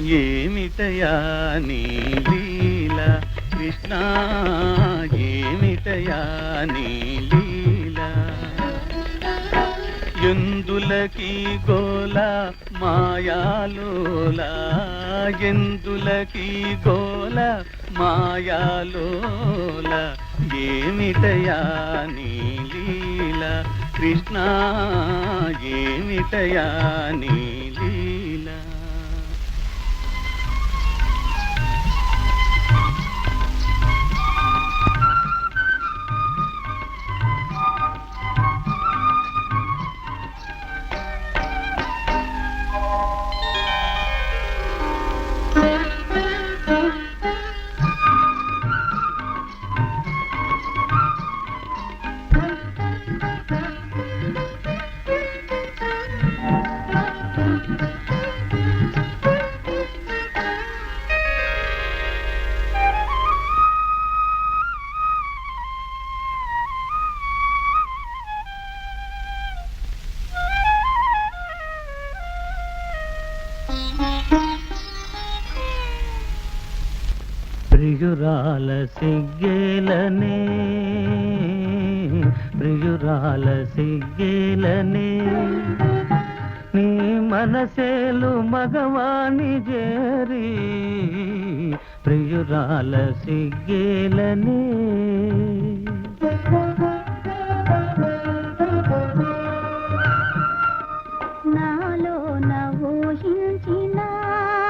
ఏమిటయా నీ లీల? కృష్ణ ఏమిటయా నీ లీల? ఎందులకి గోల మాయాలోల? ఎందులకి గోల మాయాలోల? ఏమిటయా నీ లీల? కృష్ణ ఏమిటయా నీ లీల? ప్రియురాల సిగ్గేలనే ప్రియురాల సిగ్గేలనే. నీ మనసేలు మగవాణి చేరి ప్రియురాల సిగ్గేలనే.